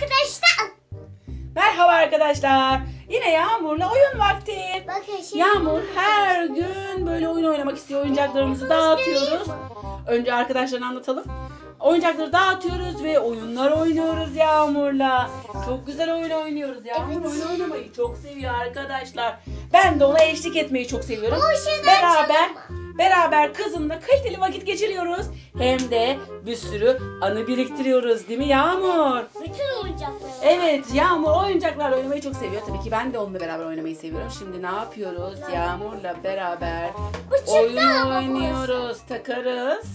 arkadaşlar. Merhaba arkadaşlar. Yine Yağmur'la oyun vakti. Bakın şimdi. Yağmur her gün böyle oyun oynamak istiyor. Oyuncaklarımızı dağıtıyoruz. Önce arkadaşlarına anlatalım. Oyuncakları dağıtıyoruz ve oyunlar oynuyoruz Yağmur'la. Çok güzel oyun oynuyoruz. Yağmur Evet. oyun oynamayı çok seviyor arkadaşlar. Ben de ona eşlik etmeyi çok seviyorum. Beraber açalım beraber kızımla kaliteli vakit geçiriyoruz. Hem de bir sürü anı biriktiriyoruz değil mi Yağmur? Bütün oyuncakları. Evet Yağmur oyuncaklarla oynamayı çok seviyor. Tabii ki ben de onunla beraber oynamayı seviyorum. Şimdi ne yapıyoruz? Yağmur'la beraber oyun ama oynuyoruz. Takarız.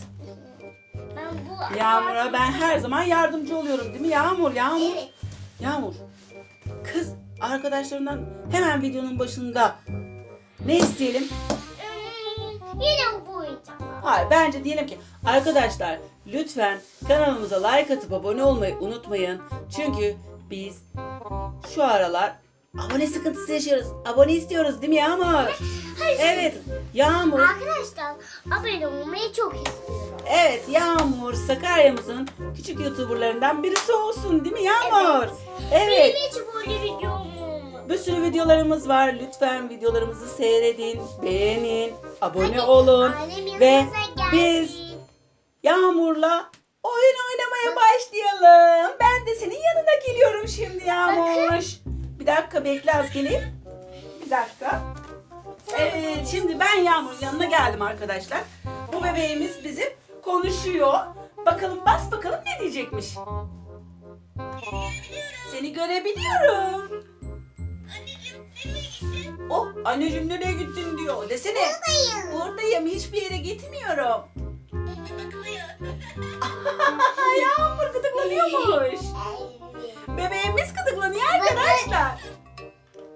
Ben bu Yağmur'a ben her zaman yardımcı oluyorum değil mi Yağmur? Yağmur. Evet. Yağmur. Kız arkadaşlarından hemen videonun başında ne isteyelim? Yine bu oyuncaklar. Hayır bence diyelim ki arkadaşlar lütfen kanalımıza like atıp abone olmayı unutmayın. Çünkü biz şu aralar abone sıkıntısı yaşıyoruz. Abone istiyoruz değil mi Yağmur? Evet Yağmur. Arkadaşlar abone olmayı çok istiyorum. Evet Yağmur Sakarya'mızın küçük youtuberlarından birisi olsun değil mi Yağmur? Evet. Benim hiç böyle. Bir sürü videolarımız var. Lütfen videolarımızı seyredin, beğenin, abone olun ve biz. Yağmur'la oyun oynamaya başlayalım. Ben de senin yanına geliyorum şimdi Yağmur. Bir dakika bekle az geleyim. Bir dakika. Evet şimdi ben Yağmur'un yanına geldim arkadaşlar. Bu bebeğimiz bizim konuşuyor. Bakalım bas bakalım ne diyecekmiş. Seni görebiliyorum. Oh anneciğim nereye gittin diyor. Desene. Buradayım. Buradayım hiçbir yere gitmiyorum. Yağmur gıdıklanıyormuş. Bebeğimiz gıdıklanıyor arkadaşlar.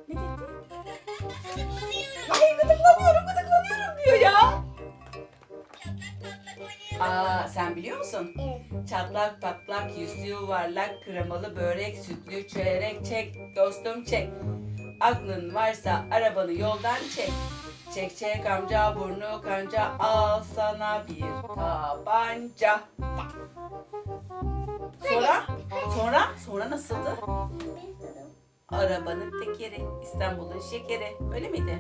Ne dedi? Ay gıdıklanıyorum gıdıklanıyorum diyor ya. Aa sen biliyor musun? Evet. Çatlak patlak, yüzü yuvarlak, kremalı börek, sütlü çörek çek, dostum çek. Aklın varsa arabanı yoldan çek. Çek çek amca burnu kanca, al sana bir tabanca. Sonra? Sonra? Sonra nasıldı? Arabanın tekeri, İstanbul'un şekeri. Öyle miydi?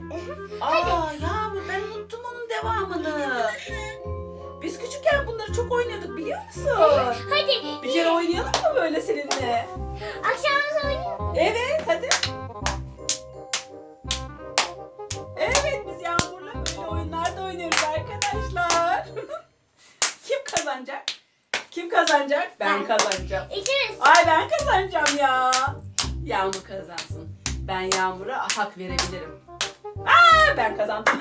Aa Yağmur ben unuttum onun devamını. Biz küçükken bunları çok oynuyorduk biliyor musun? Hadi. Bir kere oynayalım mı böyle seninle? Akşam oynayalım. Evet Ben kazanacağım. İkimiz. Ay ben kazanacağım ya. Yağmur kazansın. Ben Yağmur'a hak verebilirim. Aa ben kazandım.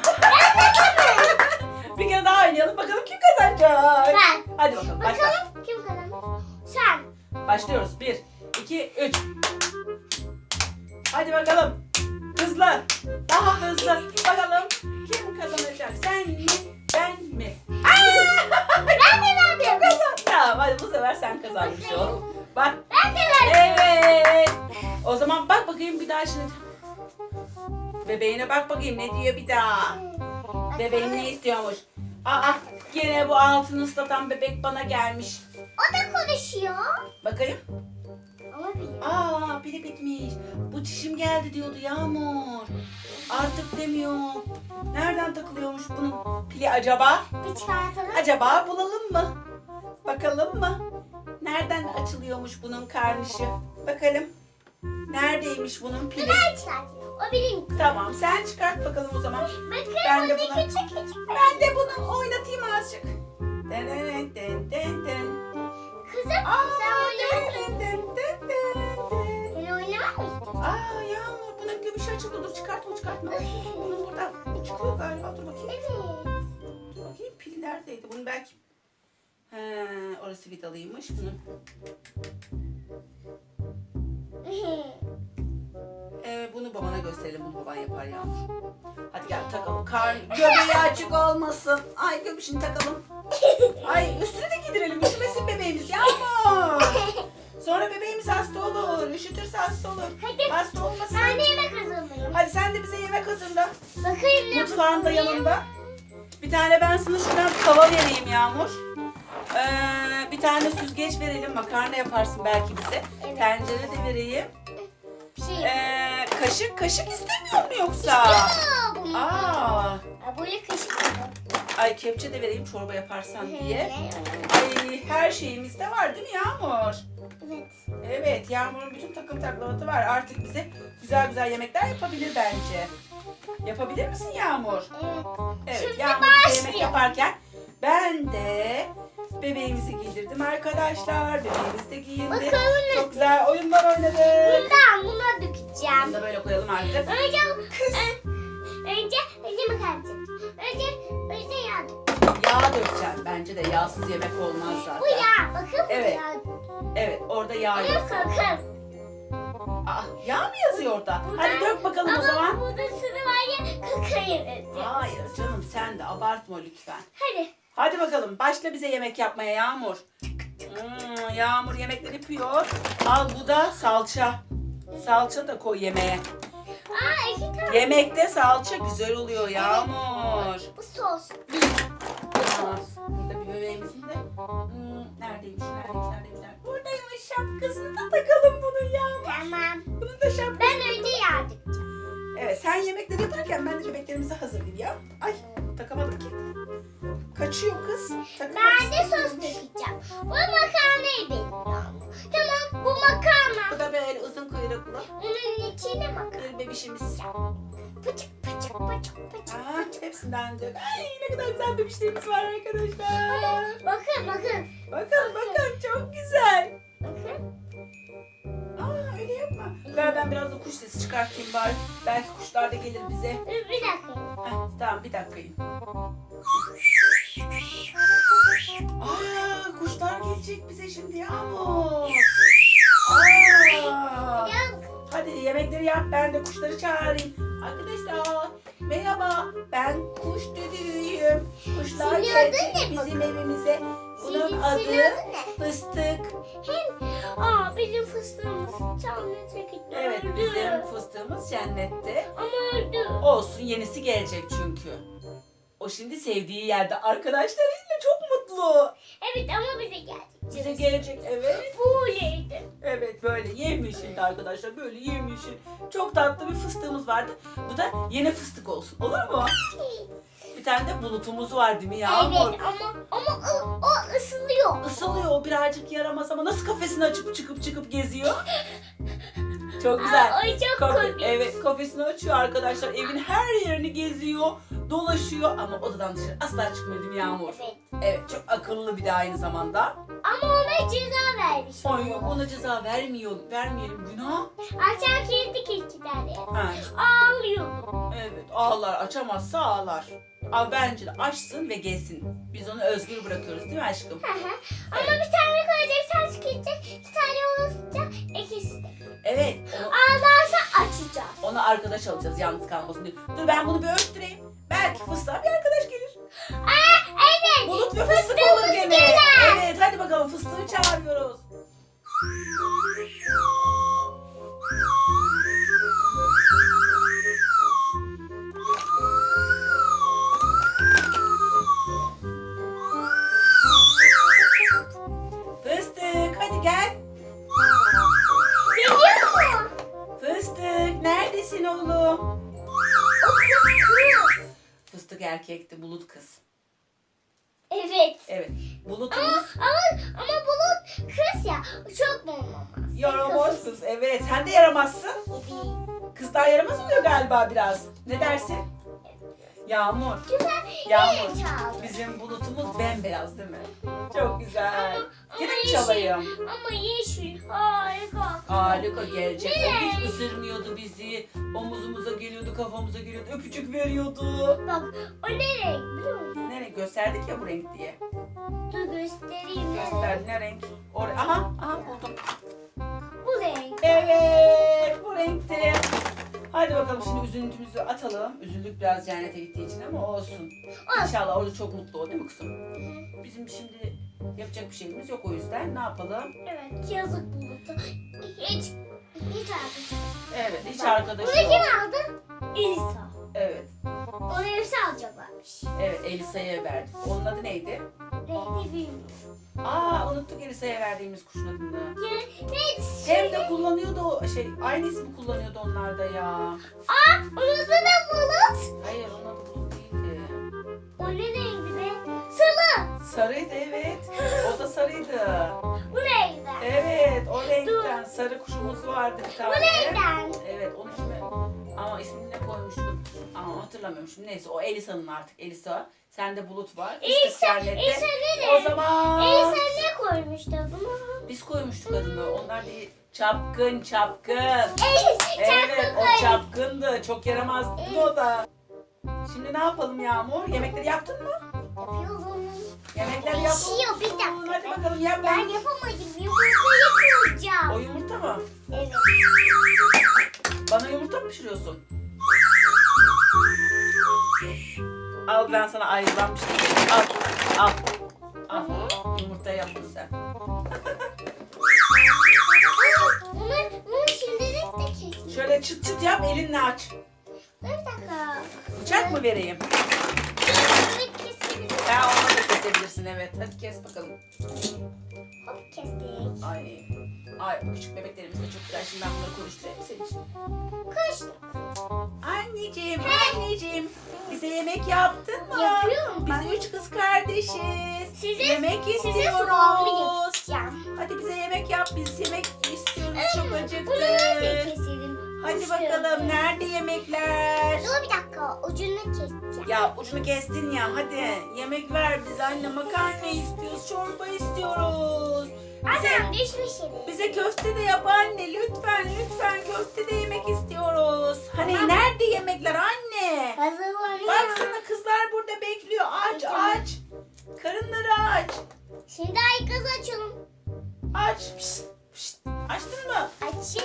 bir kere daha oynayalım bakalım kim kazanacak. Ben. Hadi bakalım başla. Bakalım kim kazanır? Sen. Başlıyoruz. 1, 2, 3. Hadi bakalım. Hızlı. Daha hızlı. Bakalım kim kazanacak? Sen mi? Ben mi? Aa! Tamam hadi bu sefer sen kazanmış ol. Bak. Ben kazandım. Evet. O zaman bak bakayım bir daha şimdi. Bebeğine bak bakayım ne diyor bir daha. Bebeğin ne istiyormuş? Aa gene bu altını ıslatan bebek bana gelmiş. O da konuşuyor. Bakayım. Ama. Aa pili bitmiş. Bu çişim geldi diyordu Yağmur. Artık demiyor. Nereden takılıyormuş bunun pili acaba? Bir çıkartalım. Acaba bulalım mı? Bakalım mı? Nereden açılıyormuş bunun karnışı? Bakalım. Neredeymiş bunun pili? Ben çıkartayım. O benim. Tamam sen çıkart bakalım o zaman. Bakın Ben de buna- küçük küçük. Ben de bunu oynatayım azıcık. Den den den den den. Kızım Aa, sen oynamak mı? den den den den den. Sen oynamak mı istiyorsun? Aa Yağmur bunun göbüşü açıldı. Dur çıkartma çıkartma. Bunun burada bu çıkıyor galiba. Dur bakayım. Evet. Dur bakayım pil neredeydi? Bunun belki... He, orası vidalıymış. Bunun Ee, bunu babana gösterelim. Bunu baban yapar Yağmur. Hadi gel takalım. Karn göbeği açık olmasın. Ay göbüşünü takalım. Ay üstünü de giydirelim. Üşümesin bebeğimiz Yağmur. Sonra bebeğimiz hasta olur. Üşütürse hasta olur. Hadi. Hasta olmasın. Ben de yemek hazırlayayım. Hadi sen de bize yemek hazırla. Bakayım ne Mutfağın da bulayım. yanında. Bir tane ben sana şuradan tava vereyim Yağmur. Ee, bir tane süzgeç verelim. Makarna yaparsın belki bize. Evet. Tencere de vereyim. Şey. Ee, kaşık kaşık istemiyor mu yoksa? Aa, bunu. Aa, Aa, böyle kaşık ay kepçe de vereyim çorba yaparsan diye. Ay her şeyimiz de var değil mi Yağmur? Evet. Evet Yağmur'un bütün takım taklavatı var. Artık bize güzel güzel yemekler yapabilir bence. Yapabilir misin Yağmur? Evet. Evet Şimdi Yağmur bize yemek başlıyor. yaparken ben de bebeğimizi giydirdim arkadaşlar. Bebeğimizi de giyindik. Bakalım Çok güzel oyunlar oynadık. Bundan buna Bunu dökeceğim. da böyle koyalım artık. Önce Kız. Ö- önce önce makarna. Önce önce yağ. Yağ dökeceğim. Bence de yağsız yemek olmaz zaten. Bu yağ. Bakın bu Evet. yağ. Evet orada yağ Ama yazıyor. sakın. Aa, yağ mı yazıyor orada? Hadi dök bakalım o Ama zaman. burada sıvı var ya kakayı yazıyor. Hayır canım sen de abartma lütfen. Hadi. Hadi bakalım başla bize yemek yapmaya Yağmur. Hmm, Yağmur yemekler yapıyor. Al bu da salça. Salça da koy yemeğe. Aa iki tane. Yemekte salça güzel oluyor Yağmur. Bu sos. Burada bir bebeğimizin de hmm, neredeymiş, neredeymiş, neredeymiş, neredeymiş. Buradaymış şapkasını da takalım bunun Yağmur. Tamam. Bunun da şapkası. Ben önce dökeceğim. Evet sen yemekleri yaparken ben de bebeklerimizi hazırlayayım ya. Ay takamadım ki. Kaçıyor kız. Ben de sos dökeceğim. Bu makarnayı bekliyorum. Tamam bu makarna. Bu da böyle uzun kuyruklu Onun içine makarna. bir bebişimiz. Pıçık pıçık pıçık pıçık. Aa, hepsinden dök. Ay ne kadar güzel bebişlerimiz var arkadaşlar. Bakın bakın. Bakın bakın çok güzel. Bakın. Aa öyle yapma. Ver ben biraz da kuş sesi çıkartayım bari. Belki kuşlar da gelir bize. Bir dakika. Heh, tamam bir dakikayım. Aa kuşlar gelecek bize şimdi Yağmur. Aa. Hadi yemekleri yap ben de kuşları çağırayım. Arkadaşlar merhaba ben kuş dediyim. Kuşlar Senin gelecek adın ne bizim evimize. Bunun Senin- adı senin adın ne? fıstık. Hem aa bizim fıstığımız cennete gitti. Evet öldü. bizim fıstığımız cennette. Ama öldü. Olsun yenisi gelecek çünkü. O şimdi sevdiği yerde arkadaşlarıyla çok mutlu. Evet ama bize gelecek. Bize gelecek evet. Böyleydi. Evet böyle yemyeşildi arkadaşlar böyle yemyeşil. Çok tatlı bir fıstığımız vardı. Bu da yeni fıstık olsun olur mu? Bir tane de bulutumuz var değil mi Yağmur? Evet ama ama o, o ısılıyor. Isılıyor o birazcık yaramaz ama nasıl kafesini açıp çıkıp çıkıp geziyor? Çok güzel. Aa, Ay çok Kafe- komik. evet kafesini açıyor arkadaşlar. Evin her yerini geziyor, dolaşıyor ama odadan dışarı asla çıkmıyor değil mi Yağmur? Evet. Evet çok akıllı bir de aynı zamanda. Ama ona ceza vermiş. Ay yok ona ceza vermiyor, vermeyelim günah. Girdik iki tane. Ha, Ağlıyor. evet ağlar açamazsa ağlar. Ama bence de açsın ve gelsin. Biz onu özgür bırakıyoruz değil mi aşkım? Hı hı. ama bir tane koyacak, sen çıkacak, iki tane olursa ikisi de. Evet onu, Ağlarsa açacağız. ona arkadaş alacağız yalnız kalmasın diye. Dur ben bunu bir öptüreyim. Belki fıstığa erkekti bulut kız. Evet. Evet Ama, bulutumuz ama, ama bulut kız ya. Çok normal. yaramaz kız. Evet sen de yaramazsın. Kızlar yaramaz oluyor galiba biraz. Ne dersin? Yağmur. Güzel. Yağmur. Yine çaldı. Bizim bulutumuz bembeyaz değil mi? Çok güzel. Ama yeşil. çalayım? Ama yeşil. Harika. Harika gelecek. O hiç ısırmıyordu bizi. Omuzumuza geliyordu, kafamıza geliyordu, öpücük veriyordu. Bak o ne renk biliyor musun? Nereye gösterdik ya bu renk diye. Dur göstereyim. ne renk. Göster ne renk? Or aha, aha buldum. Bu renk. Evet, bu renkte. Hadi bakalım şimdi üzüntümüzü atalım. Üzüldük biraz cennete gittiği için ama olsun. İnşallah orada çok mutlu o değil mi kızım? Bizim şimdi yapacak bir şeyimiz yok o yüzden ne yapalım? Evet yazık bulutu. Hiç hiç arkadaşım. Evet, hiç Bunu arkadaşı kim yok. aldı? Elisa. Evet, Onu Elisa alacaklarmış. evet Elisa'ya verdik. Onun adı neydi? Neydi bilmiyorum. Aa unuttuk Elisa'ya verdiğimiz kuşun adını. Ya? Hem de kullanıyordu o şey aynı ismi kullanıyordu onlar da ya. Aa, onun adı da bulut. Hayır onun adı Bulut değildi. O ne renkti be? Sılı. Sarıydı evet. O da sarıydı. Bu renkten. Evet o renkten sarı kuşumuz vardı bir Bu tane. renkten. Evet onu şimdi ama ismini ne koymuştuk? Ama hatırlamıyorum şimdi. Neyse o Elisa'nın artık Elisa. Sende Bulut var. Elisa. Elisa ne O zaman Elisa ne koymuştu bunu? biz koymuştuk adını. Onlar değil. Çapkın çapkın. Evet, o çapkın. çapkındı. Çok yaramazdı o da. Şimdi ne yapalım Yağmur? Yemekleri yaptın mı? Yapıyorum. Yemekleri yaptın Pişiyor, bir dakika. Hadi bakalım yap. Ben yapamadım. Yumurta yapacağım. O yumurta mı? Evet. Bana yumurta mı pişiriyorsun? Al ben sana ayrılan bir vereyim. Al. Al. Al. Yumurta yaptın sen. Bunu, bunu şimdilik de keseyim. Şöyle çıt çıt yap elinle aç. Dur bir dakika. Bıçak mı vereyim? Bunu. Ha onu kesebilirsin evet. Hadi kes bakalım. Hop kestik. Ay. Ay bu küçük bebeklerimiz de çok güzel. Şimdi ben bunları konuşturayım senin için. Kaç Anneciğim, anneciğim. Bize yemek yaptın mı? yapıyorum ben. Biz üç kız kardeşiz. Size, yemek size istiyoruz. yapacağım. Hadi bize yemek yap. Biz yemek istiyoruz. Çok Bunu acıktık. keselim. Hadi Şöyle. bakalım nerede yemekler? Dur bir dakika ucunu keseceğim. Ya ucunu kestin ya. Hadi yemek ver bize anne. Makarna istiyoruz. Çorba istiyoruz. Bize, Anam düşmüş yere. bize köfte de yap anne. Lütfen lütfen köfte de yemek istiyoruz. Hani Tamam. nerede yemekler anne? Hazırlanıyor. Baksana kızlar burada bekliyor. Aç aç. Karınları aç. Şimdi aykızı açalım. Aç. Pişt, pişt. Açtın mı? Açı.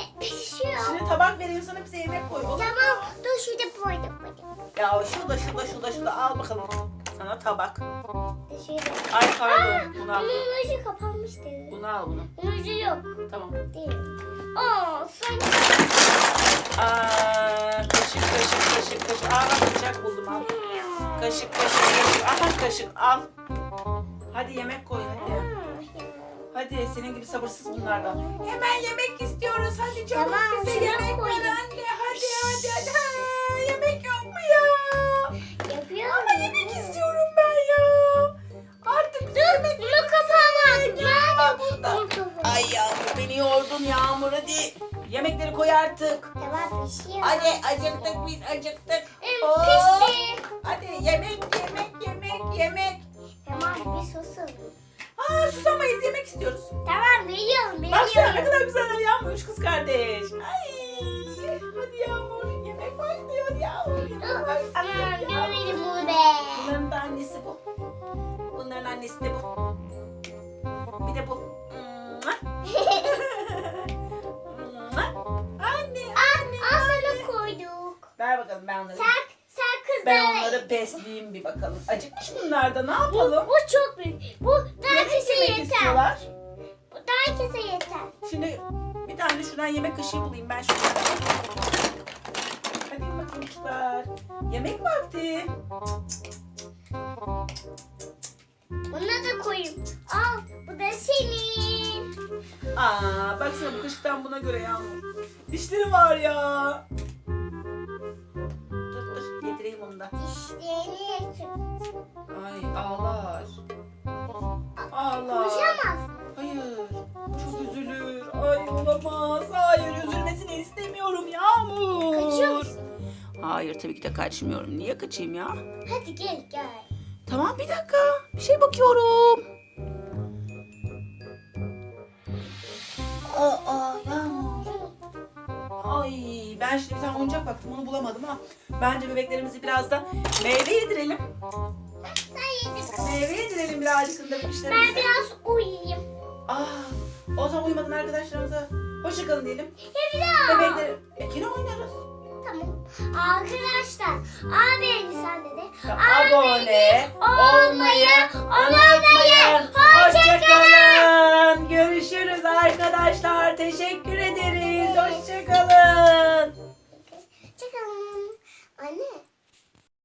E, pişiyor. Şimdi tabak vereyim sana bize yemek koy. olur mu? Tamam. Dur şurada koydum koydum. Ya şurada şurada şurada şurada al bakalım. Sana tabak. Şurada. Ay pardon. Bunu al. Bunun ucu kapanmıştı. Bunu al bunu. Bunun ucu yok. Tamam. Değil. Oo sen. Aa, kaşık kaşık kaşık kaşık. Aa bıçak buldum al. Kaşık kaşık kaşık. Aha kaşık al. Hadi yemek koy hadi. Senin gibi sabırsız bunlardan. Hemen yemek istiyoruz. Hadi çabuk Tamam, bize yemek ver anne. Hadi hadi hadi. Ha, yemek yok mu ya? Yapıyor. Ama yemek istiyorum ben ya. Artık bize yemek var. Aa, burada. Ay yağmur beni yordun yağmur hadi. Yemekleri koy artık. Tamam pişiyor. Hadi acıktık biz acıktık. Kardeş. Ay hadi Yağmur yemek başlıyor Yağmur. Yemek başlıyor. Aman görmedim bunu be. Bunların da annesi bu. Bunların annesi de bu. Bir de bu. anne anne. al sana koyduk. Ver bakalım ben onları. Sen, sen kızlara. Ben onları besleyeyim bir bakalım. Acıkmış bunlar da ne yapalım? Bu çok büyük. Bu daha kese yeter. istiyorlar. Bu daha kese yeter. Şimdi bir tane şuradan yemek kaşığı bulayım ben şuradan. Hadi bakayım çocuklar. Yemek vakti. Bunu da koyayım. Al bu da senin. Aa, baksana bu kaşıktan buna göre yağmur. Dişleri var ya. Dur dur yedireyim onu da. Dişlerini Ay ağlar. Ağlar. Hayır tabii ki de kaçmıyorum. Niye kaçayım ya? Hadi gel gel. Tamam bir dakika. Bir şey bakıyorum. Aa Yağmur. Ay ben şimdi bir tane oyuncak baktım onu bulamadım ama bence bebeklerimizi biraz da meyve yedirelim. Sen yedin. Meyve yedirelim birazcık da Ben bebişlerimize. biraz uyuyayım. Aa, o zaman uyumadan arkadaşlarımıza hoşçakalın diyelim. Ya bir daha. Bebekleri e, yine oynarız. Tamam. Arkadaşlar abone sende de abone olmayı unutmayın. Hoşçakalın. Görüşürüz arkadaşlar. Teşekkür ederiz. Hoşçakalın. Hoşçakalın. Anne.